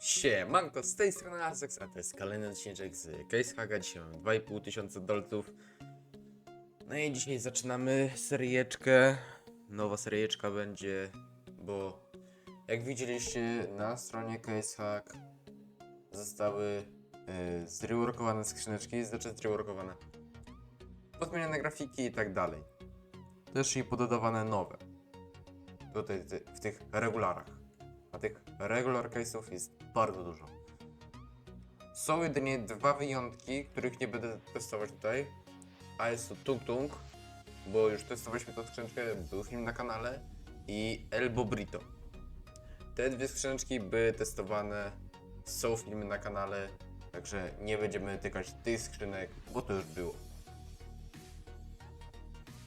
Siemanko, z tej strony Asex, a to jest kolejny odcinek z Case Haga. Dzisiaj mam 2,5 tysiąca dolców. No i dzisiaj zaczynamy seryjeczkę. Nowa seryjeczka będzie, bo jak widzieliście na stronie Case Hack zostały y, zreworkowane skrzyneczki, znaczy zreworkowane. Pozmienione grafiki i tak dalej. Też i pododawane nowe. Tutaj w tych regularach. A tych regular case'ów jest bardzo dużo. Są jedynie dwa wyjątki, których nie będę testować tutaj. A jest to Tung Tung, bo już testowaliśmy tą skrzyneczkę, był film na kanale. I Elbo Brito. Te dwie skrzyneczki były testowane, są filmy na kanale, także nie będziemy tykać tych skrzynek, bo to już było.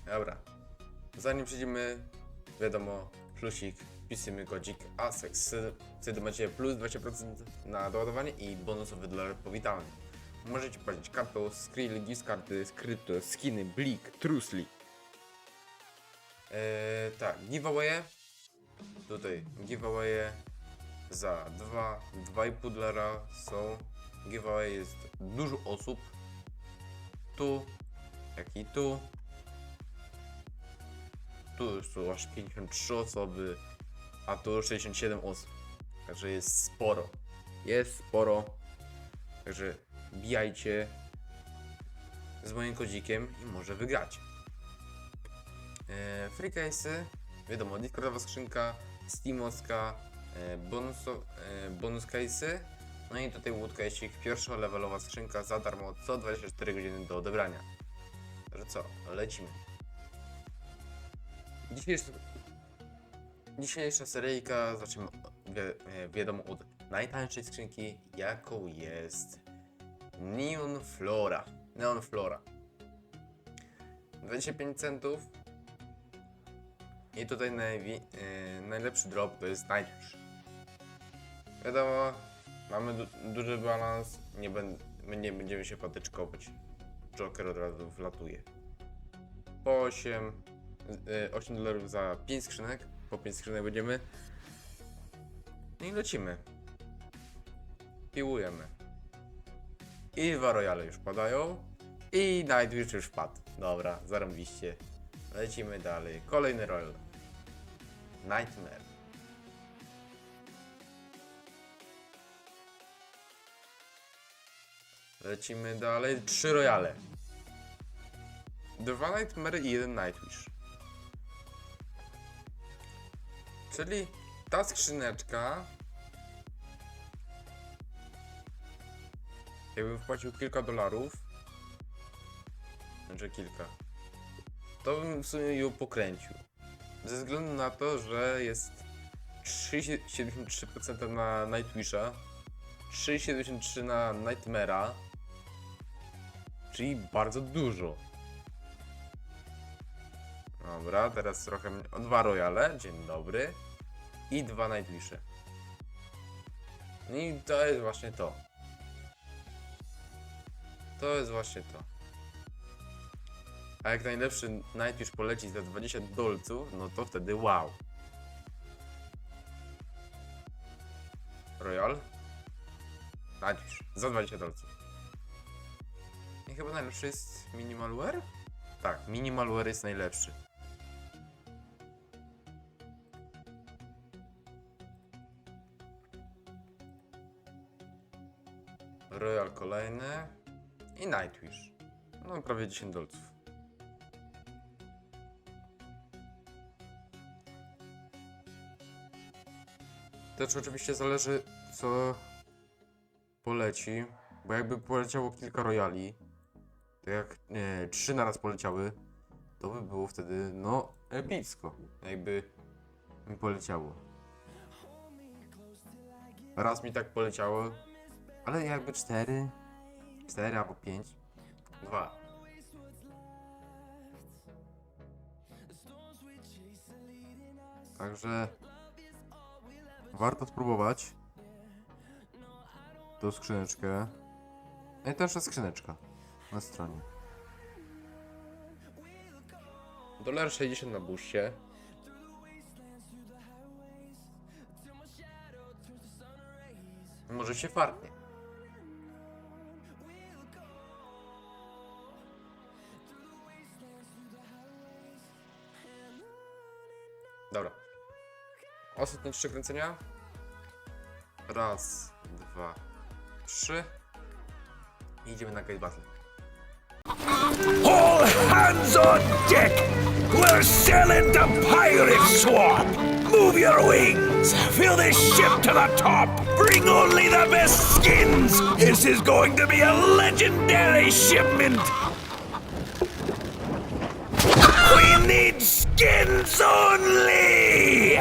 Dobra, zanim przejdziemy, wiadomo, plusik, wpisujemy kodzik ASEX. Wtedy macie plus 20% na doładowanie i bonusowy dolar powitalny. Możecie płacić kartą, skrill, karty, skrypto, skiny, blik, trusli. Eee, tak, giveawaye. Tutaj giveawaye za 2, 2,5 dolara są. Giveaway jest dużo osób. Tu, jak i tu. Tu są aż 53 osoby, a tu 67 osób. Także jest sporo. Jest sporo. Także bijajcie z moim kodzikiem i może wygrać. E, free case'y, wiadomo, Discordowa skrzynka, Steamowska, e, e, bonus case'y, no i tutaj Woodcase'ik, pierwsza levelowa skrzynka za darmo co 24 godziny do odebrania. Także co, lecimy. Dzisiejsza, dzisiejsza seryjka zaczniemy e, wiadomo od najtańszej skrzynki, jaką jest Neon Flora. Neon Flora. 25 centów. I tutaj e, najlepszy drop to jest Nightwish. Wiadomo, mamy du duży balans, nie, nie będziemy się patyczkować. Joker od razu wlatuje. Po 8, y, 8 dolarów za 5 skrzynek. Po 5 skrzynek będziemy. No i lecimy. Piłujemy. I dwa royale już padają. I Nightwish już padł. Dobra, zarąbiście. Lecimy dalej. Kolejny royal. Nightmare. Lecimy dalej. Trzy royale. Dwa Nightmare i jeden Nightwish. Czyli ta skrzyneczka. Jakbym wpłacił kilka dolarów. Znaczy kilka. To bym w sumie ją pokręcił. Ze względu na to, że jest 3,73% na Nightwisha, 3,73% na Nightmare'a, czyli bardzo dużo. Dobra, teraz trochę dwa royale, dzień dobry. I dwa Nightwishe. No i to jest właśnie to. To jest właśnie to. A jak najlepszy Nightwish poleci za 20 dolców, no to wtedy wow. Royal? Nightwish, za 20 dolców. I chyba najlepszy jest Minimalware? Tak, Minimalware jest najlepszy. Royal kolejny i Nightwish. No prawie 10 dolców. Też oczywiście zależy co poleci, bo jakby poleciało kilka royali, to jak nie, trzy naraz poleciały, to by było wtedy no epicko, jakby mi poleciało. Raz mi tak poleciało, ale jakby cztery, cztery albo pięć, dwa. Także warto spróbować tą skrzyneczkę. No i też jest skrzyneczka na stronie. Dolar 60 na buście. Może się fartnie. Dobra. Ostatnie trzy kręcenia. Raz, dwa, trzy. I idziemy na Gate Battle. All hands on deck! We're sailing to Pirate Swamp! Move your wings! Fill this ship to the top! Bring only the best skins! This is going to be a legendary shipment! We need skins only!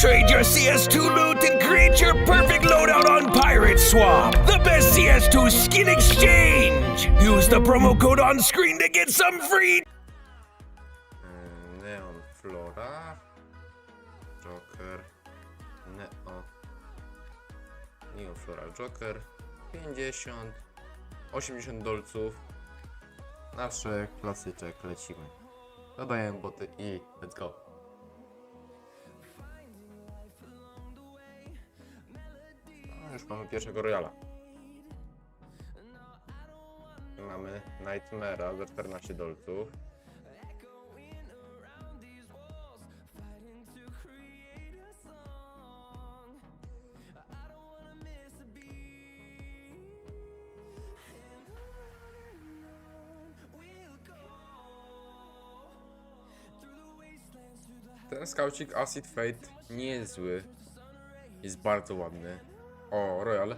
Trade your CS2 loot and create your perfect loadout on Pirate Swap. The best CS2 skin exchange. Use the promo code on screen to get some free. Mm, Neon Flora. Joker. Neo. Neon Flora Joker. 50. 80 dolców. Nasze klasyczek lecimy. Dodaję boty i let's go. No, już mamy pierwszego Royala. Mamy Nightmare'a za 14 dolców. Ten skaucik Acid Fate nie jest zły. Jest bardzo ładny. O, Royal.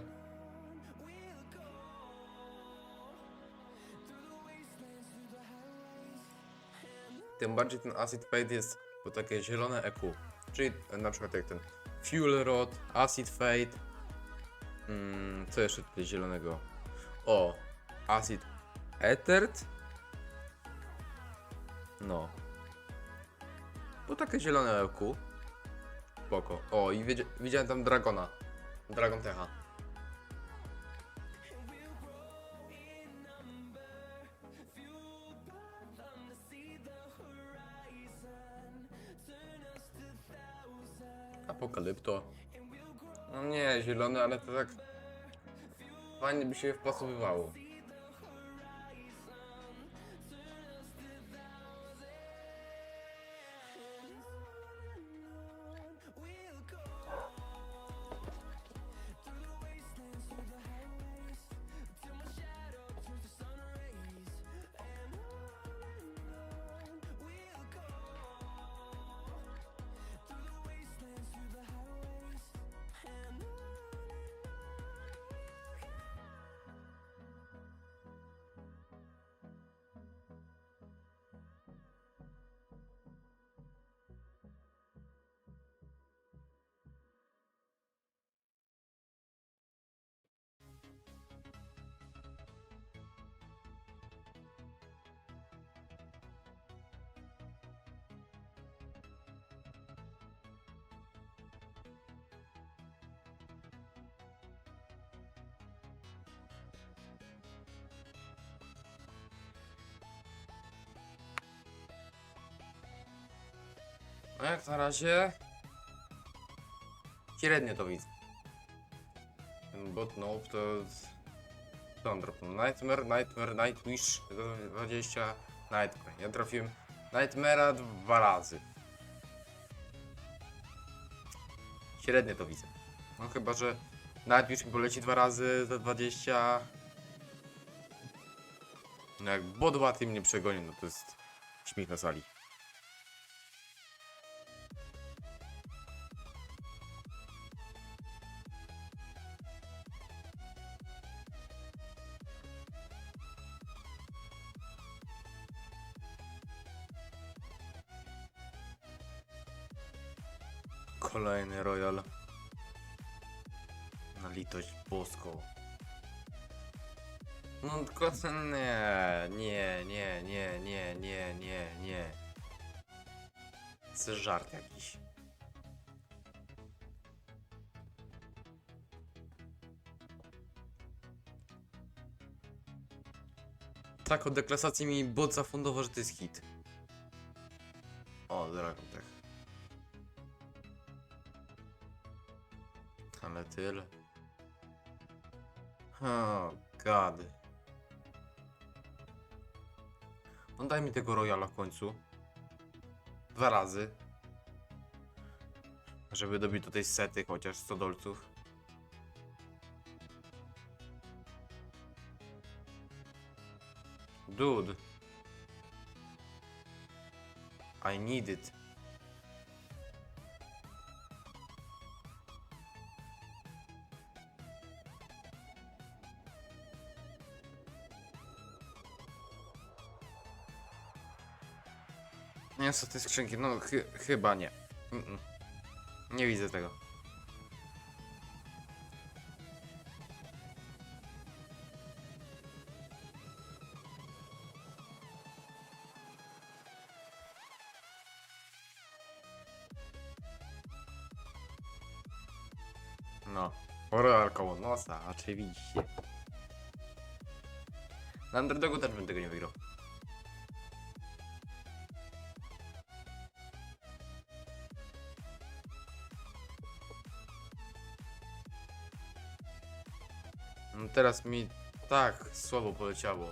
Tym bardziej ten Acid Fate jest to takie zielone EQ. Czyli na przykład jak ten Fuel Rod, Acid Fate. Mm, co jeszcze tutaj zielonego? O, Acid Ethert. No, to takie zielone EQ. Spoko. O, i widziałem tam Dragona. Dragon Techa. Apokalipto. No nie, zielony, ale to tak... Fajnie by się wpasowywało. No jak na razie... Średnio to widzę. Ten bot no to... Co on dropnął? Nightmare, Nightmare, Nightwish 20, Nightmare. Ja trafiłem Nightmare'a dwa razy. Średnio to widzę. No chyba, że Nightwish mi poleci dwa razy za 20. No jak bot łaty mnie przegoni, no to jest śmiech na sali. Kolejny Royal. Na litość boską. No tylko nie, nie, nie, nie, nie, nie, nie, nie. To żart jakiś. Tak, od deklasacji mi bot zafundował, że to jest hit. O, Dragon Ale tyle. Oh, god. No daj mi tego Royala w końcu. Dwa razy. Żeby dobić do tej sety chociaż 100 dolców. Dude. I need it. Nie są te skrzynki, no chy chyba nie. Mm -mm. Nie widzę tego. No, Royal koło nosa, oczywiście. Na underdogu też bym tego nie wygrał. Teraz mi tak słabo poleciało.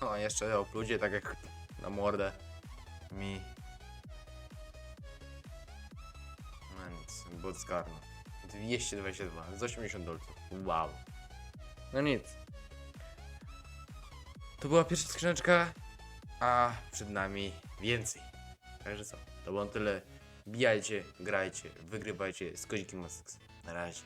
No a jeszcze opludzie tak jak na mordę mi. No nic, bot zgarnął. 222 z 80 dolców. Wow. No nic. To była pierwsza skrzyneczka, a przed nami więcej. Także co, to było tyle. Bijajcie, grajcie, wygrywajcie z kozikiem Masks. Na razie.